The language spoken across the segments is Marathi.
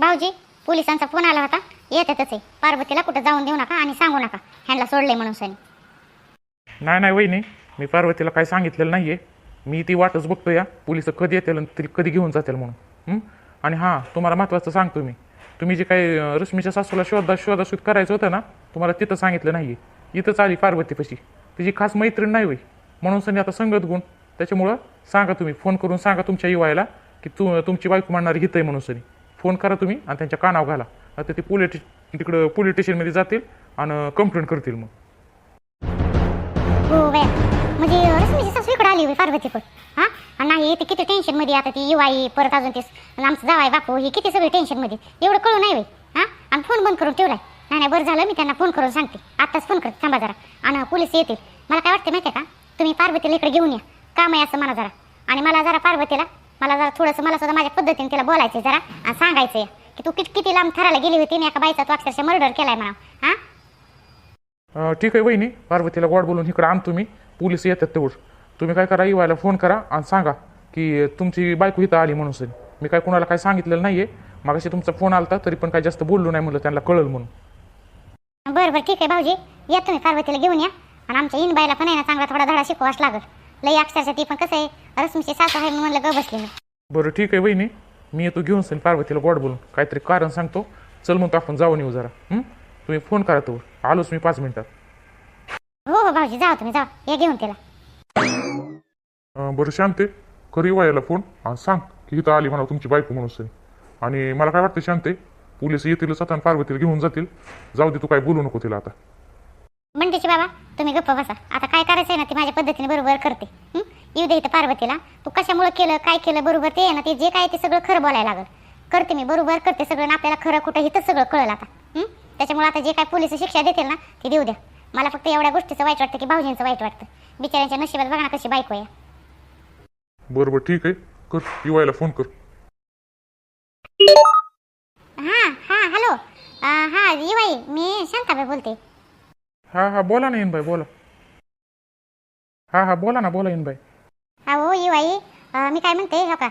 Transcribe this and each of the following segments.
भाऊजी पोलिसांचा फोन आला होता. येतातच आहे पार्वतीला कुठं जाऊन देऊ नका आणि सांगू नका. ह्यांना सोडले म्हणून सनी. नाही नाही वहिनी. मी पार्वतीला काय सांगितलेलं नाही आहे मी ती वाटच बघतो या पोलीस कधी येतील आणि ती कधी घेऊन जातील म्हणून. हं? आणि हां तुम्हाला महत्त्वाचं सांगतो मी. तुम्ही जे काही अं, रश्मीच्या सासूला शोधा शोधाशोध करायचं होतं ना तुम्हाला तिथं सांगितलं नाही आहे इथंच आली पार्वतीपाशी तिची खास मैत्रीण नाही होई म्हणून सनी आता संगत गुण. त्याच्यामुळं सांगा तुम्ही फोन करून सांगा तुमच्या युवायला की तू तुमची बायको मांडणारी हित आहे म्हणून सनी. फोन करा तुम्ही आणि त्यांच्या कानावर घाला. आता ते पोलीस तिकडं पोलीस स्टेशनमध्ये जातील आणि कंप्लेंट करतील मग. हो बाया म्हणजे रश्मीची सासू इकडे आली होय पार्वती पण हा? आणि नाही ते किती टेन्शनमध्ये आता ती युवाई परत अजून ते आमचं जावाय बापू हे किती सगळे टेन्शनमध्ये एवढं कळू नाही होय. हा? आणि फोन बंद करून ठेवलाय. नाही नाही बरं झालं मी त्यांना फोन करून सांगते. आत्ताच फोन करते थांबा जरा. आणि पोलीस येतील. मला काय वाटतं माहिती आहे का? तुम्ही पार्वतीला इकडे घेऊन या. काम आहे असं मला जरा. आणि मला जरा पार्वतीला मला जरा थोडंसं मला सुद्धा माझ्या पद्धतीने तिला बोलायचं जरा आणि सांगायचं की तू किती किती लांब थराला गेली होती आणि एका बाईचा तू अक्षरशः मर्डर केलाय म्हणा हा? अं, ठीक आहे वहिनी. पार्वतीला गोड बोलून इकडं आणतो मी पोलीस येतात तेवढं. तुम्ही काय करा युवायला फोन करा आणि सांगा की तुमची बायको इथं आली म्हणून सर मी काय कुणाला काय सांगितलेलं नाही आहे मागाशी तुमचा फोन आलता तरी पण काय जास्त बोललो नाही म्हणलं त्यांना कळलं म्हणून. बरं बरं ठीक आहे भाऊजी. या तुम्ही पार्वतीला घेऊन या. आणि आमच्या इनबाईला पण आहे ना चांगला थोडा धडा शिकवाच लागल. लई अक्षरशः ती पण कसं आहे रश्मीची सासू आहे म्हणून म्हणलं ग बसली मी. बरं ठीक आहे वहिनी. मी येतो घेऊन सर पार्वतीला गोड बोलून. काहीतरी कारण सांगतो. चल म्हणतो आपण जाऊन येऊ जरा. हं? तुम्ही फोन करा तो आलोच मी पाच मिनिटात. हो हो भाऊजी जाऊ तुम्ही जाऊ या घेऊन अं, बरं शांते. कर युवायला फोन आणि सांग की इथं आली म्हणा तुमची बायको म्हणून सनी. आणि मला काय वाटतं शांते पोलीस येतीलच आता आणि पार्वतीला घेऊन जातील. जाऊ दे तू काय बोलू नको तिला आता. म्हणतेची बाबा तुम्ही गप्प बसा. आता काय करायचं आहे ना ती माझ्या पद्धतीने बरोबर करते? येऊ दे इथं पार्वतीला. तू कशामुळे केलं काय केलं बरोबर ते आहे ना ते जे काय ते सगळं खरं बोलायला लागल. करते मी बरोबर करते सगळं आणि आपल्याला खरं कुठं इथं सगळं कळलं आता? त्याच्यामुळे आता जे काय पोलीस शिक्षा देतील ना ते देऊ द्या. मला फक्त एवढ्या गोष्टीचं वाईट वाटतं की भाऊजींचं वाईट वाटतं. बिचाऱ्यांच्या नशिबात बघा ना कशी बायको आहे. बरं बरं ठीक आहे. कर युवायला फोन कर. हां हां हॅलो. हां युवाई मी शांताबाई बोलते. हां हां बोला ना येईन बाई बोला. हां हां बोला ना बोला येईन बाई हा हो युवाई अं, मी काय म्हणते हो का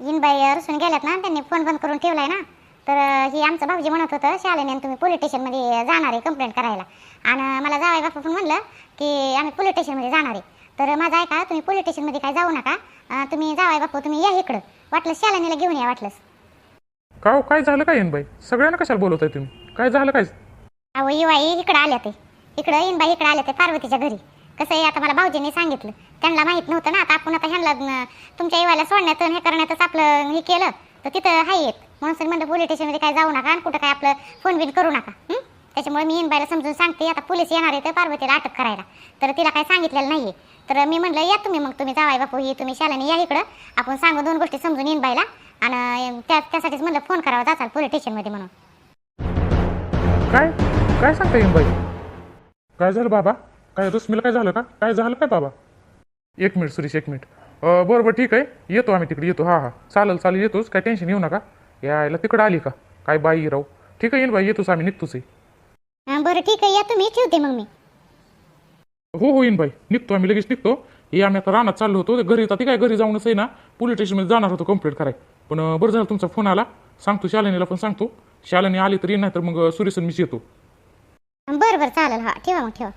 इनबाई रुसून गेल्यात ना त्यांनी फोन बंद करून ठेवलाय ना तर अं, ही आमचं भाऊजी म्हणत होतं शालेने तुम्ही पोलीस स्टेशनमध्ये जाणार आहे कंप्लेंट करायला. आणि मला जावाय बापा पण म्हणलं की आम्ही पोलीस स्टेशनमध्ये जाणार आहे. तर माझं ऐका तुम्ही पोलीस स्टेशनमध्ये काय जाऊ नका अं, तुम्ही जावाय बापू तुम्ही या इकडं. वाटलं शालेनीला घेऊन या वाटलंच का हो, काय झालं काय येईन बाई सगळ्यांना कशाला बोलवताय तुम्ही? काय झालं काय? अहो युवाई इकडं आल्या ते. इकडं इनबाई इकडं आल्या ते पार्वतीच्या घरी. कसं आहे आता मला भाऊजींनी सांगितलं. त्यांना माहीत नव्हतं ना आता आपण आता ह्यांना तुमच्या इवायला सोडण्यात हे करण्यातच आपलं हे केलं. तर तिथं हाय येत. म्हणून सर म्हणलं पोलीस स्टेशनमध्ये काय जाऊ नका आणि कुठं काय आपलं फोन बिन करू नका. त्याच्यामुळे मी इनबाईला समजून सांगते आता पोलीस येणार आहे तर पार्वतीला अटक करायला. तर तिला काय सांगितलेलं नाहीये. तर मी म्हणलं या तुम्ही मग तुम्ही जावाय बापू ही तुम्ही शाळेने या इकडं. आपण सांगू दोन गोष्टी समजून इनबाईला आणि त्या त्यासाठीच म्हणलं फोन करावा जाचाल पोलीस स्टेशनमध्ये म्हणून. काय? काय सांगता इनबाई काय झालं बाबा? काय रश्मीला काय झालं का? काय झालं काय बाबा? एक मिनिट सुरेश एक मिनिट. अं, बरं बरं ठीक आहे. येतो आम्ही तिकडे येतो. हां हां. चालेल चालेल येतोच. काय टेन्शन येऊ नका. यायला तिकडं आली का? काय बाई राहू ठीक आहे येईन बाई येतोच आम्ही निघतोच आहे. हं, बरं ठीक आहे. या तुम्ही ठेवते मग मी. हो हो येईन बाई. निघतो आम्ही लगेच निघतो. हे आम्ही आता रानात चाललो होतो. ते घरी आता ती काय घरी जाऊनच आहे ना पोलीस स्टेशनमध्ये जाणार होतो कंप्लेंट कराय पण अं, बरं झालं तुमचा फोन आला. सांगतो शालिनीला पण सांगतो. शालिनी आली तर येईन नाही तर मग सुरेश मीच येतो. बरं बरं चालेल. हा ठेवा मग ठेवा.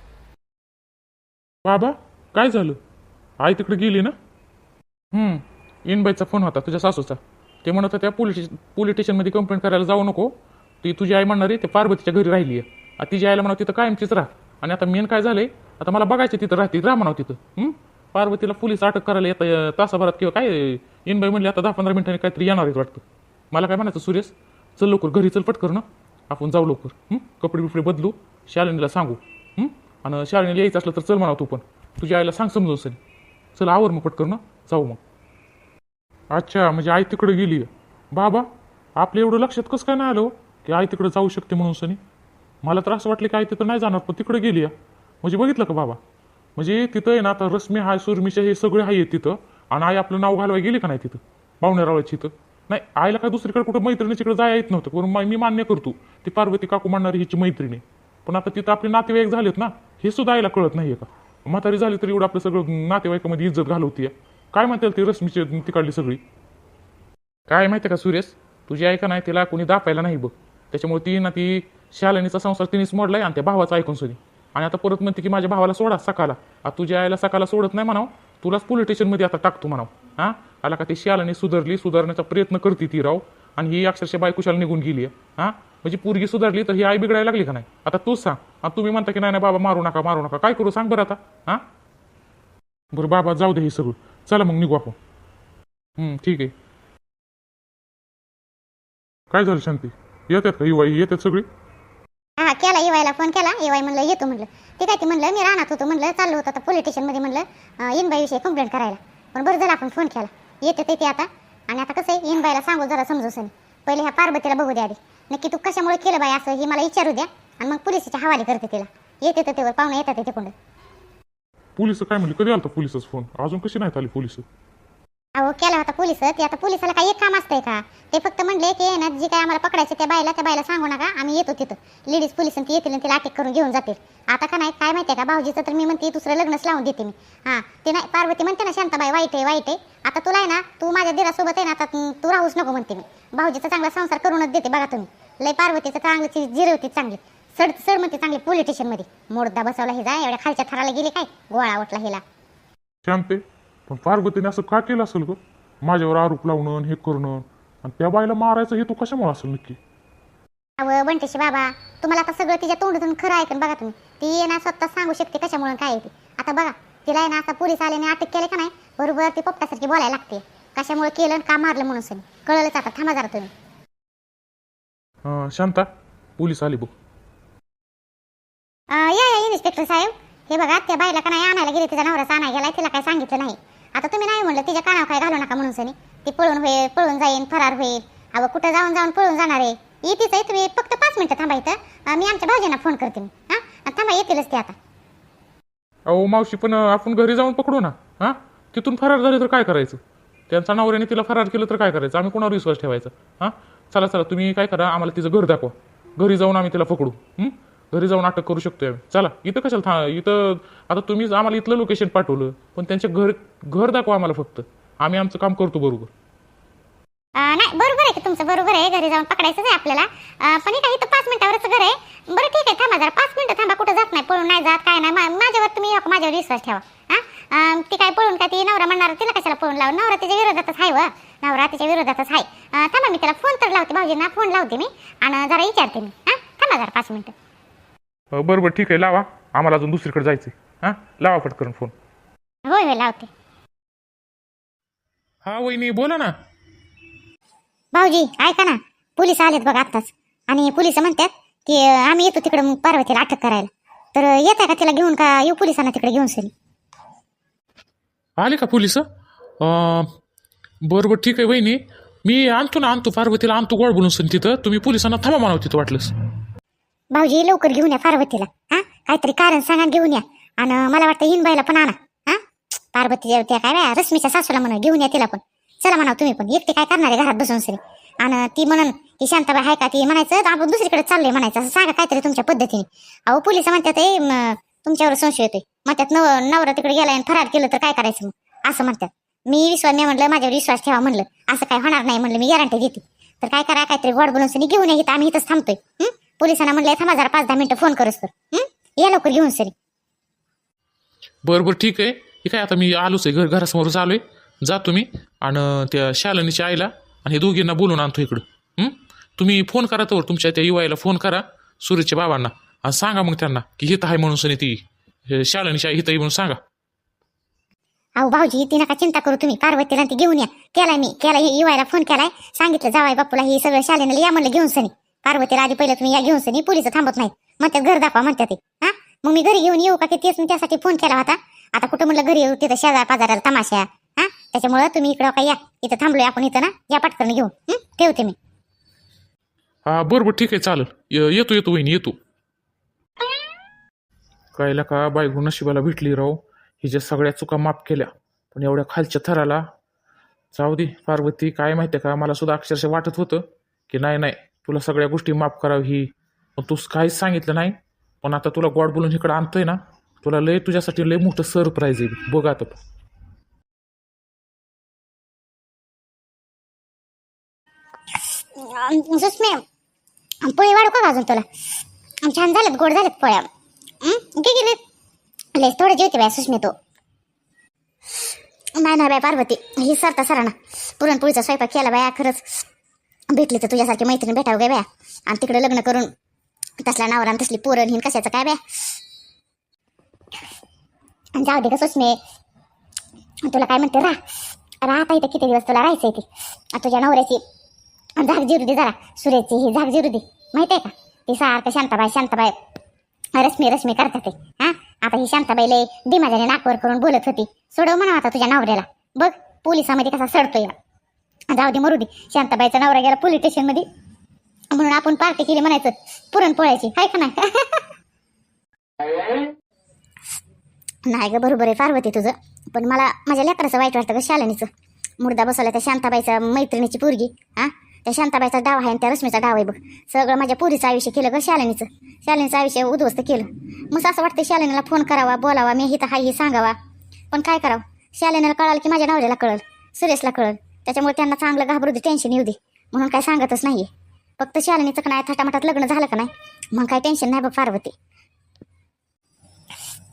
बाबा काय झालं? आई तिकडे गेली ना? हम्म इनबाईचा फोन होता तुझ्या सासूचा. ते म्हणत होत्या पोलीस पोलीस स्टेशनमध्ये कंप्लेंट करायला जाऊ नको. ती तुझी आई म्हणणारी ते पार्वतीच्या घरी राहिली आहे आता तिची आईला म्हणावं तिथं कायमचीच राहा. आणि आता मेन काय झालंय आता मला बघायचं तिथं राहते राहा म्हणावं तिथं. हम्म पार्वतीला पोलीस अटक करायला येतं तासाभरात किंवा काय इनबाई म्हणली आता दहा पंधरा मिनिटांनी काहीतरी येणार आहेत वाटतं. मला काय म्हणायचं सुरेश चल लवकर घरी चल पटकर ना आपण जाऊ लवकर हं? कपडे बिपडे बदलू शालिनीला सांगू. आणि शालिनीला यायचं असलं तर चल म्हणावं तू पण. तुझ्या आईला सांग समजून सनी चल आवर मग पटकर ना. जाऊ मग. अच्छा म्हणजे आई तिकडे गेली. बाबा आपल्या एवढं लक्षात कसं काय नाही आलं हो? की आई तिकडे जाऊ शकते म्हणून सनी. मला तर असं वाटलं की आई तिथं नाही जाणार पण तिकडे गेली आहे. म्हणजे बघितलं का बाबा? म्हणजे तिथं आहे ना आता रश्मी हाय सुरमीच्या हे सगळे आहे तिथं. आणि आई आपलं नाव घालवाय गेली का नाही तिथं? पाहुण्यारावाची तिथं नाही आईला काय दुसरीकडे कुठं मैत्रिणी मैत्रिणीच्याकडे जायला येत नव्हतं. पण मा- मी मान्य करतो ती पार्वती काकू म्हणणारी हिची मैत्रिणी. पण आता तिथं आपले नातेवाईक झालेत ना हे सुद्धा आईला कळत नाहीये का? म्हातारी झाली तरी एवढं आपलं सगळं नातेवाईकामध्ये इज्जत घालवतीये. काय म्हणते ती रश्मीची तिकडली सगळी? काय माहिती का सुरेश? तुझी ऐका नाही तिला कोणी दापायला नाही बघ. त्याच्यामुळे ती ना ती शालिनीचा संसार तिनेच मोडलाय आणि त्या भावाचा ऐकून सुनी आणि आता परत म्हणते की माझ्या भावाला सोडा सकाला. आता तुझ्या आईला सकाला सोडत नाही म्हणाव? तुलाच पोलीस स्टेशनमध्ये आता टाकतो म्हणाव. हां? आला का ती शालिनी सुधारली सुधारण्याचा प्रयत्न करते ती राव. आणि ही अक्षरशः बायकुशाला निघून गेली आहे हां? म्हणजे पोरगी सुधारली तर ही आई बिघडायला लागली का नाही? आता तूच सांग. आता तुम्ही म्हणता की नाही नाही बाबा मारू नका मारू नका. काय करू? सांग बरं आता. हां? बरं बाबा जाऊ दे हे सगळं. चला मग निघू आपण. ठीक आहे. काय झालं शांती? येतात का युवाई येतात सगळी? हा केला इवायला फोन केला. इवाय म्हणलं येतो म्हणलं. ते काय ते म्हणलं मी राहणार होतो म्हणलं. चाललो होतं आता पोलीस स्टेशनमध्ये म्हणलं इनबाईविषयी कंप्लेंट करायला. पण बरं झालं आपण फोन केला. येते ते ते आता. आणि आता कसं आहे इनबाईला सांगू जरा समजू सनी पहिले ह्या पार्वतीला बघू द्या आधी. नक्की तू कशामुळे केलं बाई असं हे मला विचारू द्या. आणि मग पोलिसाच्या हवाले करते तिला. येते तर तेवर पाहुणे येतात तिकडून पोलीस काय म्हणले? कधी आलता पोलिसच फोन? अजून कशी नाही आली पोलीस? अहो केला होता पोलीस ते आता पोलिसाला काही एक काम असतंय का? ते फक्त म्हणले की ना जी काय आम्हाला पकडायचं त्या बायला त्या बायला सांगू नका आम्ही येतो तिथं. लेडीज पोलीस ती येतील तिला अटक करून घेऊन जातील. आता का नाही काय माहितीये का? भाऊजीचं तर मी म्हणते दुसरं लग्नच लावून देते मी. हां ते नाही पार्वती म्हणते ना शांताबाई वाईट आहे वाईट आहे. आता तुला आहे ना तू माझ्या दिरासोबत आहे ना आता तू राहूच नको म्हणते मी. भाऊजीचा चांगला संसार करूनच देते बघा तुम्ही. लय पार्वतीचं चांगली जिरवती चांगली. सड सड म्हणते चांगली पोलीस स्टेशनमध्ये मोडदा बसवला हे जा एवढ्या खालच्या थराला गेली काय? गोळा वाटला हिला. शांते? पण पार्वतीने असं का केलं असेल ग? माझ्यावर आरोप लावणं हे करणं आणि त्या बाईला मारायचं हे तू कशामुळे असेल नक्की? बंटेशी बाबा तुम्हाला आता सगळं तिच्या तोंडातून खरं ऐकून बघा तुम्ही. ती आहे ना स्वतः सांगू शकते कशामुळे काय आहे ते. आता बघा तिला आहे ना आता पोलीस आल्याने अटक केले का नाही बरोबर ती पोपटासारखी बोलायला लागते. कशामुळे केलं आणि का मारलं म्हणून सनी कळलंच आता थांबा जरा तुम्ही. अं, शांता पोलीस आली बघ. अं, या या इन्स्पेक्टर साहेब. हे बघा त्या बाईला का नाही आणायला गेली तिचा नवराचा आणायला गेलाय तिला काय सांगितलं नाही. आता तुम्ही नाही म्हणलं तिच्या कानावर काय घालू नका म्हणून सनी. ती पळून होईल पळून जाईन फरार होईल. अहो कुठं जाऊन जाऊन पळून जाणार आहे? येतीच आहे तुम्ही फक्त पाच मिनिटं थांबा इथं. मी आमच्या भाऊजींना फोन करते मी. हां? थांबा येतीलच ते आता. अहो मावशी पण आपण घरी जाऊन पकडू ना. हां? तिथून फरार झाले तर काय करायचं? त्यांचा नवऱ्याने तिला फरार केलं तर काय करायचं? आम्ही कोणावर विश्वास ठेवायचा? हां? चला चला तुम्ही काय करा आम्हाला तिचं घर दाखवा. घरी जाऊन आम्ही तिला पकडू. हं? घरी जाऊन अटक करू शकतोय आम्ही. चला इथं कशाला था इथं आता तुम्हीच आम्हाला इथलं लोकेशन पाठवलं पण त्यांच्या घर घर दाखवा आम्हाला फक्त. आम्ही आमचं काम करतो बरोबर. नाही बरोबर आहे की तुमचं बरोबर आहे घरी जाऊन पकडायचं आहे आपल्याला. पण काय इथं पाच मिनिटावरच घर आहे. बरं ठीक आहे थांबा जरा पाच मिनिटं थांबा कुठं जात नाही पळून नाही जात काय नाही माझ्यावर तुम्ही एक माझ्यावर विश्वास ठेवा. हा? ती काय पळून काय ती नवरा म्हणणार तिला कशाला पळून लावून नवरा तिच्या विरोधातच आहे व. नवरा तिच्या विरोधातच आहे थांबा मी त्याला फोन तर लावते भाऊजींना फोन लावते मी. आणि जरा विचारते मी. हां? थांबा जरा पाच मिनिटं. बरं बरं ठीक आहे लावा. आम्हाला अजून दुसरीकडे जायचं हां? लावा पटकन फोन. होय होय लावते. हा वहिनी बोला ना. भाऊजी ऐका ना. पोलीस आलेत बघा आत्ताच. आणि पोलीस म्हणतात की अं, आम्ही येतो तिकडे मग पार्वतीला अटक करायला. तर येत आहे का तिला घेऊन का येऊ पोलिसांना तिकडे घेऊन सरी? आले का पोलीस? बरं बरं ठीक आहे वहिनी. मी आणतो ना आणतो. पार्वतीला आणतो गोड बोलून सण तिथं. तुम्ही पोलिसांना थांबा म्हणावं तिथं वाटलंस. भाऊजी लवकर घेऊन या पार्वतीला. हा? काहीतरी कारण सांगा घेऊन या. आणि मला वाटतं हिनबाईला पण आणा. हा? पार्वती त्या काय बाया? रश्मीच्या सासूला म्हणा घेऊन या तिला पण. चला म्हणा तुम्ही पण. एकटे काय करणार आहे घरात बसून सरी? आणि ती म्हणून ती शांताबाई आहे का? ती म्हणायचं तर आपण दुसरीकडे चाललोय म्हणायचं. असं सांगा काहीतरी तुमच्या पद्धतीने. अहो पोलीस म्हणतात "ए, तुमच्यावर संशय येतोय. म्हणतात नव नवरा तिकडे गेला आणि फरार केलं तर काय करायचं मग? असं म्हणतात. मी विश्वास नाही म्हणलं माझ्यावर विश्वास ठेवा म्हणलं. असं काय होणार नाही म्हणलं मी गॅरंटी देते तर काय करा काहीतरी गोड बोलून सनी घेऊन या आम्ही इथंच थांबतोय. हं? पोलिसांना म्हणलं थांबा जरा पाच दहा मिनिटं फोन करस तर हं? या लवकर घेऊन सरी. बरं बरं ठीक आहे. हे काय आता मी आलोच आहे घर घरासमोरच आलोय. जा तुम्ही आणि त्या शालिनीच्या आईला आणि हे दोघींना बोलून आणतो इकडं. हं? तुम्ही फोन करा तर तुमच्या त्या युवाईला फोन करा सूर्यच्या बाबांना. आणि सांगा मग त्यांना की हित आहे म्हणून सनी ती. हे शालिनीच्या आई हित आहे म्हणून सांगा. अहो भाऊजी ती नका चिंता करू तुम्ही. पार्वतीला ती घेऊन या. केलाय मी केला युवायला फोन केलाय. सांगितलं जावाय बापूला ही सगळं शालेनं या म्हणलं घेऊन सनी. पार्वतीला आधी पहिलं तुम्ही या घेऊन सनी पोलीस थांबत नाहीत. म्हणतात घर दाखवा म्हणतात ते. हा? मग मी घरी घेऊन येऊ का की तेच मी त्यासाठी फोन केला होता. आता कुठं म्हणलं घरी येऊ तिथं शेजार पाजाराला तमाशा हा? त्याच्यामुळं तुम्ही इकडं काय या इथं थांबलोय आपण इथं ना या पटकन घेऊन. ठेवते मी. हा बरोबर ठीक आहे चालेल. येतो येतो वहिनी येतो. कायला का बायगो नशिबाला भेटली राव. हिच्या सगळ्या चुका माफ केल्या. पण एवढ्या खालच्या थराला जाऊ दे पार्वती काय माहिती का मला सुद्धा अक्षरशः वाटत होतं की नाही नाही. तुला सगळ्या गोष्टी माफ करावी. ही पण तू काहीच सांगितलं नाही पण आता तुला गोड बोलून इकडं आणतोय ना तुला लय तुझ्यासाठी लय मोठं सरप्राईज आहे. बघ आता. सुस्मे पोळी वाढू का अजून तुला? छान झालेत गोड झालेत पोळ्या. हं? घे गेले लयच थोडं जेवते बाय सुस्मे तो. नाही नाही बाय पार्वती ही सरता सराना. पुरणपोळीचा स्वयंपाक केला बाया खरंच. भेटली तर तुझ्यासारखी मैत्रीण भेटावं गे बया आणि तिकडे लग्न करून तसला नवरा आणि तसली पोरण हिन कशाचं काय बया आणि जाऊ दे का सुस्मे तुला काय म्हणते राह. राहता इथं किती दिवस तुला राहायचं ती. तुझ्या नवऱ्याची झाग जिरू दे जरा. सुरेची ही झाग जिरू दे माहिती आहे का? ती सारखं शांताबाई शांताबाई रश्मी रश्मी करतात ते. हा? आता ही शांताबाई लय दिमाजाने नाकवर करून बोलत होती. सोडव म्हणा आता तुझ्या नवऱ्याला. बघ पोलिसामध्ये कसा सडतोय. जाऊ दे मरू दे. शांताबाईचा नवरा गेला पोलीस स्टेशनमध्ये म्हणून आपण पार्टी केली म्हणायचं पुरणपोळ्याची. हाय का नाही? नाही ग बरोबर आहे पार्वती तुझं. पण मला माझ्या लेकराचं वाईट वाटतं ग शालिनीचं. मुर्दा बसवला त्या शांताबाईचा मैत्रिणीची पोरगी हा? त्या शांताबाईचा डाव आहे आणि त्या रश्मीचा डाव आहे बघ. सगळं माझ्या पोरीचं आयुष्य केलं ग शालिनीचं. शालिनीचं आयुष्य उद्ध्वस्त केलं. मग असं वाटतं शालिनीला फोन करावा बोलावा मी हिथं हाय हे सांगावा. पण काय करावं? शालिनीला कळाल की माझ्या नवऱ्याला कळल सुरेशला कळल. त्याच्यामुळे त्यांना चांगलं घाबरू दे टेन्शन येऊ दे. म्हणून काय सांगतच नाहीये. फक्त शालिनीचं का नाही थाटामाटात लग्न झालं का नाही मग काय टेन्शन नाही बघ पार्वती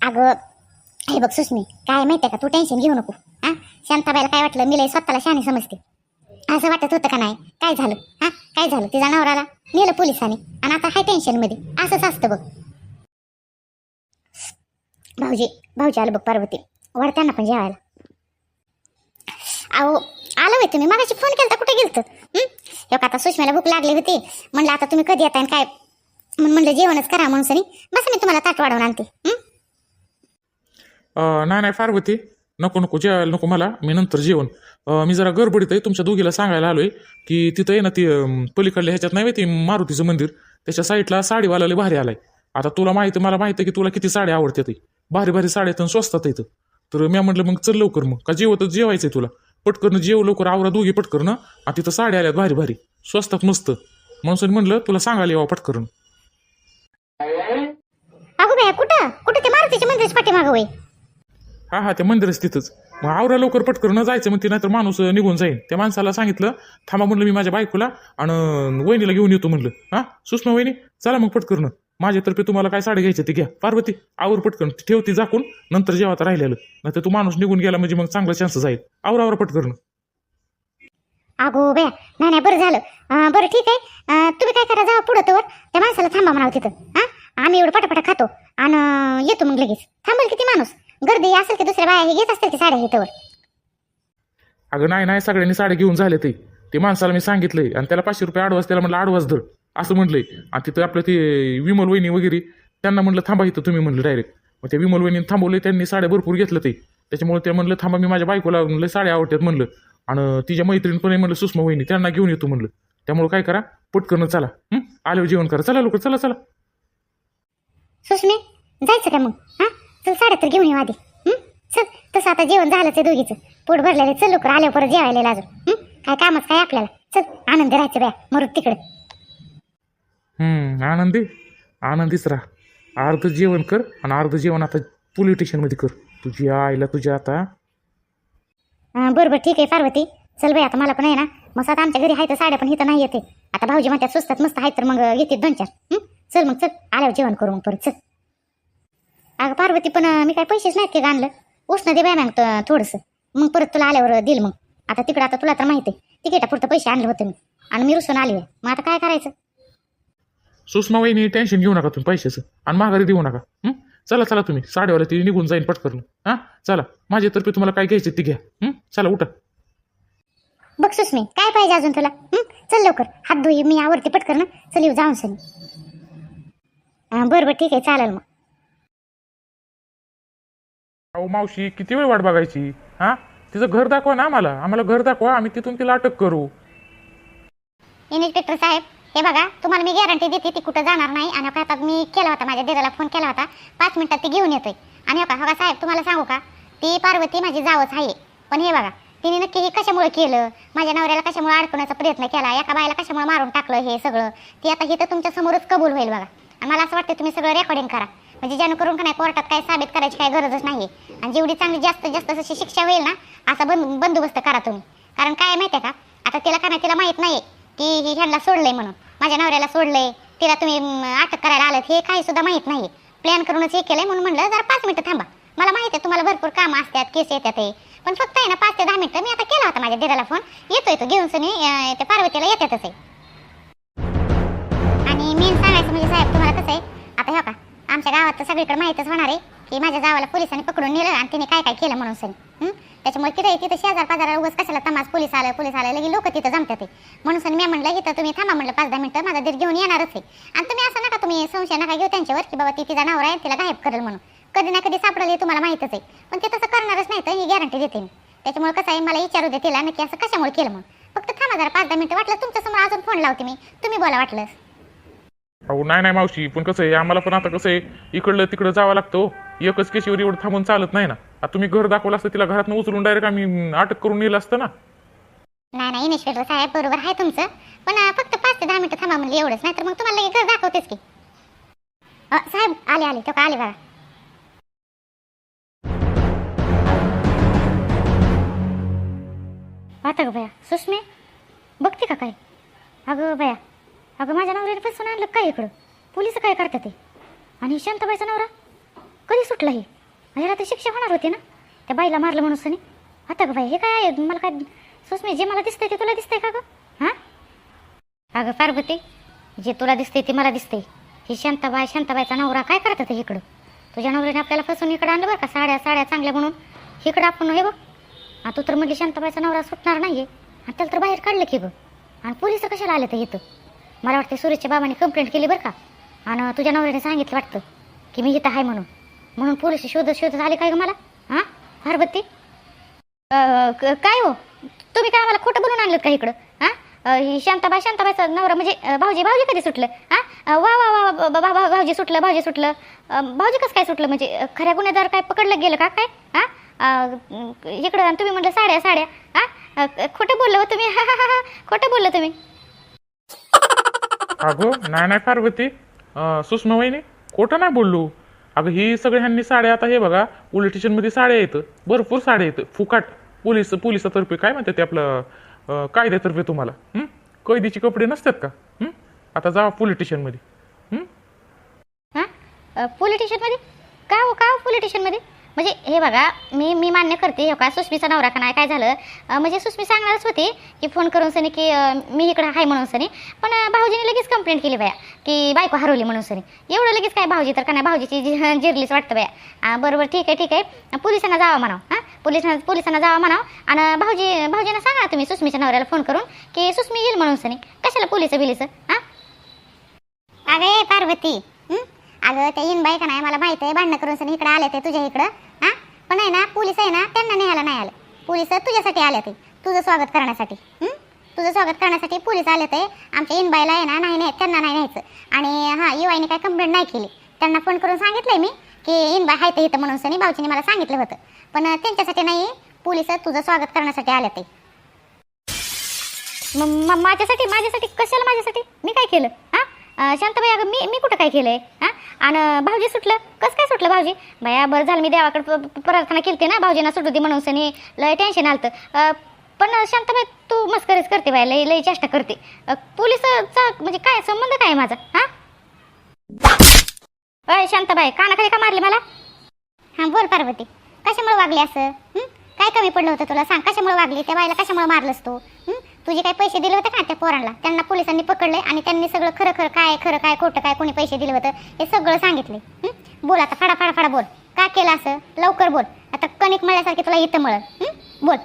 अगं हे बघ सुस्मी काय माहितीये का तू टेन्शन घेऊ नको. हा? शांताबाईला काय वाटलं मी लय स्वतःला शाणी समजते. असं वाटत होतं का नाही? काय झालं? हा? काय झालं? तिचा नवराला नेलं पोलिसांनी. आणि आता हाय टेन्शनमध्ये. असंच असतं बघ. भाऊजी भाऊजी आलं बघ पार्वती. वाढत्यांना पण जेवायला. अहो आलं होय तुम्ही? मागाशी फोन केलता कुठे गेलत? एक का आता सुषमेला भूक लागली होती. म्हणलं आता तुम्ही कधी येताय आणि काय? म्हणलं जेवणच करा म्हणून सनी बस मी तुम्हाला ताट वाढवून आणते. नाही नाही नाही होती. नको नको जेवायला नको मला. मी नंतर जेवण. मी जरा गडबडीत आहे. तुमच्या दोघीला सांगायला आलोय की तिथं आहे ना ती पलीकडल्या ह्याच्यात नाही ती मारुतीचं मंदिर. त्याच्या साईडला साडीवाला भारी आलाय. आता तुला माहिती मला माहिती आहे की तुला किती साड्या आवडतात ते भारी भारी साड्या तर स्वस्तात येतं तर मी म्हटलं मग चल लवकर मग. का जेवतच जेवायचंय तुला. पटकरनं जेव लवकर आवरा दोघी पटकरनं आणि तिथं साड्या आल्यात भारी भारी. स्वस्तात मस्त. म्हणून म्हणलं तुला सांगायला यावं पटकरून अगो बाया कुठं? कुठं ते मारुतीच्या मंदिराच्या पाठीमागं होय हा हा ते मंदिरच तिथंच. मग आवरा लवकर पटकन जायचं मग ते नाहीतर माणूस निघून जाईल त्या माणसाला सांगितलं थांबा म्हणलं मी माझ्या बायकोला आणि वहिनीला घेऊन येतो म्हणलं. हा? सुषमा वहिनी चला मग पटकन. माझ्यातर्फे तुम्हाला काय साडी घ्यायची ते घ्या. पार्वती आवर पटकन. ठेवती झाकून नंतर जेव्हा आता राहिलेलं. नाही तर तू माणूस निघून गेला म्हणजे मग चांगला चान्स जाईल आवरा आवरा पटकन अगो बया नाही नाही बरं झालं. अं, बरं ठीक आहे. अं, तुम्ही काय करा जावा पुढं तर. त्या माणसाला थांबा म्हणावं तिथं. हा? आम्ही एवढं पटापटा खातो. आणि अं, येतो मग लगेच. थांबल किती माणूस? गर्दी असेल की दुसऱ्या बाया हे घेत असतील की साड्या हे तवर अगं नाही नाही सगळ्यांनी साड्या घेऊन झाले ते. ते माणसाला मी सांगितलंय. आणि त्याला पाचशे रुपये आडवास त्याला म्हणलं आडवास धर. असं म्हणलंय. आणि तिथं आपलं ते विमल वहिनी वगैरे त्यांना म्हणलं थांबा इथं तुम्ही म्हणलं डायरेक्ट मग त्या विमल वहिनी थांबवले त्यांनी साड्या भरपूर घेतलं ते. त्याच्यामुळे ते म्हणलं थांबा मी माझ्या बायकोला म्हणलं साड्या आवडतात म्हणलं. आणि तिच्या मैत्रीण पण म्हणलं सुषमा वहिनी त्यांना घेऊन येतो म्हणलं. त्यामुळे काय करा पटकन चला? आल्यावर जेवण करा. चला लोक चला चला. सुषमे जायचं का मग? हा? चल साड्या तर घेऊन येऊ आधी? चल तसं आता जेवण झालंच आहे दोघीचं. पोट भरलेलं चल लवकर आल्यावर परत जेवायला अजून? काय कामच काय आपल्याला? चल आनंद राहायचं बया. मरू तिकडे. हम्म आनंदी? आनंदीच राहा. अर्ध जेवण कर आणि अर्ध जेवण आता पोलीस स्टेशनमध्ये कर. तुझी आईला तुझ्या आता. अं, बरं बरं ठीक आहे पार्वती. चल बाई आता मला पण आहे ना. मग आता आमच्या घरी आहे तर साड्या पण इथं नाही येते. आता भाऊजी म्हणतात सुस्तात मस्त आहेत तर मग येते दोन चार. हं? चल मग चल. आल्यावर जेवण करू मग परत चल. अगं पार्वती पण अं, मी काय पैसेच नाहीत की आणलं? उष्ण दे बाय मॅम थोडंसं. मग परत तुला आल्यावर देईल मग. आता तिकडं आता तुला तर माहिती आहे. तिकिटापुरतं पैसे आणले होते मी. आणि मी रुसून आली आहे. मग आता काय करायचं? सुषमा वहिनी टेन्शन घेऊ नका तुम्ही पैशाचं. आणि माघारी देऊ नका. हं? चला चला तुम्ही. साडेवाला ती निघून जाईन पटकन हां? चला. माझ्यातर्फे तुम्हाला काय घ्यायचे ते घ्या. हं? चला उठा. बघ सुस्मी काय पाहिजे अजून तुला? हं? चल लवकर. हात धुई मी आवडते पटकर ना चल येऊ जाऊन सनी. बरं बरं ठीक आहे. चालेल मग. अहो मावशी किती वेळ वाट बघायची? हां? तिचं घर दाखवा ना आम्हाला. आम्हाला घर दाखवा. आम्ही तिथून तिला अटक करू. इन्स्पेक्टर साहेब हे बघा तुम्हाला मी गॅरंटी देते ती कुठं जाणार नाही. आणि आता आता मी केला होता माझ्या दिराला फोन केला होता. पाच मिनिटात ती घेऊन येतोय. आणि हो का साहेब तुम्हाला सांगू का? ती पार्वती माझी जावच आहे. पण हे बघा तिने नक्की हे कशामुळे केलं? माझ्या नवऱ्याला कशामुळे अडकवण्याचा प्रयत्न केला? एका बायला कशामुळे मारून टाकलं हे सगळं? ती आता हे तर तुमच्या समोरच कबूल होईल बघा. आणि मला असं वाटतं तुम्ही सगळं रेकॉर्डिंग करा. म्हणजे जेणेकरून का नाही कोर्टात काय साबित करायची काही गरजच नाही आणि जेवढी चांगली जास्तीत जास्त अशी शिक्षा होईल ना असा बंद बंदोबस्त करा तुम्ही. कारण काय माहिती आहे का? आता तिला का नाही तिला माहीत नाही की ही ह्यांना सोडलंय म्हणून. माझ्या नवऱ्याला सोडलंय. तिला तुम्ही अटक करायला आलात हे काही सुद्धा माहीत नाही. प्लॅन करूनच हे केलंय म्हणून म्हणलं जरा पाच मिनिटं थांबा. मला माहिती आहे तुम्हाला भरपूर कामं असतात केस येतात ते पण फक्त आहे ना पाच ते दहा मिनिटं. मी आता केला होता माझ्या दिराला फोन येतोय तो घेऊन सुनी त्या ते पार्वतीला येतातच आहे आणि मेन सांगायचं म्हणजे साहेब तुम्हाला कसं आहे? आता हे का आमच्या गावात तर सगळीकडे माहीतच होणार आहे की माझ्या जावाला पोलिसांनी पकडून नेलं आणि तिने काय काय केलं म्हणून सनी त्याच्यामुळे तिथे तिथं शेजार पाजारा उगाच कशाला तमास पोलीस आलं पोलीस आलं लगे लोक तिथं जमतात ते. म्हणून सनी मी म्हणलं इथं तुम्ही थांबा म्हणलं पाच दहा मिनटं माझा दीर घेऊन येणारच आहे. आणि तुम्ही असं नका तुम्ही संशय नका घेऊ त्यांच्यावर की बाबा ती तिचा नवरा आहे तिला गायब करेल म्हणून. कधी ना कधी सापडले हे तुम्हाला माहीतच आहे. पण ते तसं करणारच नाही तर ही गॅरंटी देते मी. त्याच्यामुळे कसं आहे मला विचारू दे तिला नक्की असं कशामुळे केलं म्हणून. फक्त थांबा जरा पाच दहा मिनटं वाटलं तुमच्यासमोर अजून फोन लावते मी. तुम्ही बोला वाटलंस. अहो नाही नाही मावशी पण कसं आहे आम्हाला पण आता कसं आहे इकडलं तिकडं जावं लागतं हो. एकच केशीवर एवढं थांबून चालत नाही ना. आता तुम्ही घर दाखवलं असतं तिला घरात उचलून डायरेक्ट आम्ही अटक करून नेलं असतं ना. नाही नाही इन्स्पेक्टर साहेब बरोबर आहे तुमचं. पण अं, फक्त पाच ते दहा मिनिटं थांबा म्हणजे एवढंच नाही तर मग तुम्हाला लगेच घर दाखवतेच की. अं, साहेब आले आले तो का आले बघा. आता ग बया सुषमे बघते का काय अगं बया अगं माझ्या नवऱ्याने फसून आणलं काय इकडं? पोलीस काय करतात ते? आणि शांताबाईचा नवरा? कधी सुटला हे? ह्याला तर शिक्षा होणार होती ना? त्या बाईला मारलं म्हणून सनी? आता गं बाई हे काय आहे? मला काय सुस्मी जे मला दिसतंय ते तुला दिसतंय का गं? हां? अगं पार्वती जे तुला दिसतंय ते मला दिसतंय. ही शांताबाई शांताबाईचा नवरा काय करतात इकडं? तुझ्या नवऱ्याने आपल्याला फसून इकडं आणलं बरं का? साड्या साड्या चांगल्या म्हणून. इकडं आपण हे बघ. तू तर म्हणजे शांताबाईचा नवरा सुटणार नाही आहे आणि त्याला तर बाहेर काढलं की बघ आणि पोलीस कशाला आले तर इथं? मला वाटतं सुरेशच्या बाबाने कंप्लेंट केली बरं का. आणि तुझ्या नवऱ्याने सांगितलं वाटतं की मी इथं आहे म्हणून. म्हणून पोलीस शोधत शोधत आले काय ग मला? हां? हरबत्ती? क- काय हो? तुम्ही काय आम्हाला खोटं बोलून आणलं का इकडं? हां? ही शांताबाई शांताबाईचा नवरा म्हणजे भाऊजी भाऊजी कधी सुटलं? हां? वा वा वा बा- भाऊजी सुटलं भाऊजी सुटलं. भाऊजी कसं काय सुटलं? म्हणजे खऱ्या गुन्हेगार काय पकडलं गेलं का काय? हां? इकडं तुम्ही म्हटलं साड्या साड्या. हां? खोटं बोललं हो तुम्ही? हा हा हा हा. खोटं बोललं तुम्ही? अगं नाही नाही पार्वती. सुषमा वहिनी खोटं नाही बोललो. अगं ही सगळ्यांनी साड्या आता हे बघा पोलीस स्टेशनमध्ये साड्या येतं भरपूर साड्या येतं फुकाट पोलीस पोलिसातर्फे काय म्हणतात ते आपलं कायद्यातर्फे तुम्हाला? कैदीचे कपडे नसतात का? आता जा पोलीस स्टेशनमध्ये. पोलीस स्टेशनमध्ये? का हो का हो, पोलीस स्टेशनमध्ये? म्हणजे हे बघा मी मी मान्य करते हे का सुष्मीचा नवरा का नाही काय झालं? म्हणजे सुष्मी सांगणारच होती की फोन करून सनी की मी इकडं आहे म्हणून सनी पण भाऊजीने लगेच कंप्लेंट केली बाया की बायको हरवली म्हणून सनी. एवढं लगेच काय भाऊजी तर का नाही भाऊजीची जिरलीच वाटतं बाया. बरोबर ठीक आहे ठीक आहे. पोलिसांना जावा म्हणावं हां? पोलिसांना पोलिसांना जावा म्हणावं आणि भाऊजी भाऊजींना सांगा तुम्ही सुष्मीच्या नवऱ्याला फोन करून की सुष्मी येईल म्हणून सनी. कशाला पोलीस बिलीचं हां? अरे पार्वती अगं ते इनबाई का नाही मला माहिती आहे भांडणं करून सनी इकडे आले ते तुझ्या इकडं. हा? पण आहे ना पोलीस आहे ना त्यांना न्यायला नाही आलं. पोलीस तुझ्यासाठी आले ते तुझं स्वागत करण्यासाठी. तुझं स्वागत करण्यासाठी पोलीस आले ते. आमच्या इनबाईला आहे ना नाही नाही त्यांना नाही न्यायचं. आणि हां युवाईने काय कंप्लेंट नाही केली. त्यांना फोन करून सांगितलंय मी की इनबाई आहे ते इथं म्हणून सनी भाऊजीने मला सांगितलं होतं. पण त्यांच्यासाठी नाही पोलीस तुझं स्वागत करण्यासाठी आले ते. मग माझ्यासाठी माझ्यासाठी कशाला माझ्यासाठी? मी काय केलं? हा? शांताबाई अगं मी मी कुठं काय केलंय? हां? आणि भाऊजी सुटलं? कसं काय सुटलं भाऊजी? बाया बरं झालं मी देवाकडे प्रार्थना केली ना भाऊजींना सुटू दे म्हणून सनी लय टेन्शन आलतं. पण शांताबाई तू मस्करीच करते बाय लय लय चेष्टा करते. पोलिसचा म्हणजे काय संबंध काय आहे माझा? हां? अय शांताबाई कानाखाली का मारली मला? हां बोल पार्वती. कशामुळे वागली असं? काय कमी पडलं होतं तुला? सांग कशामुळे वागली? त्या बाईला कशामुळे मारलंस तू? तुझे काय पैसे दिले होते का त्या पोरांना? त्यांना पोलिसांनी पकडले आणि त्यांनी सगळं खरं खरं काय खरं काय खोटं काय कोणी पैसे दिले होतं हे सगळं सांगितले. बोल आता फडा फाडा फाडा बोल. का केलं असं? लवकर बोल. आता कणिक मळल्यासारखी तुला इथं मळ बोल.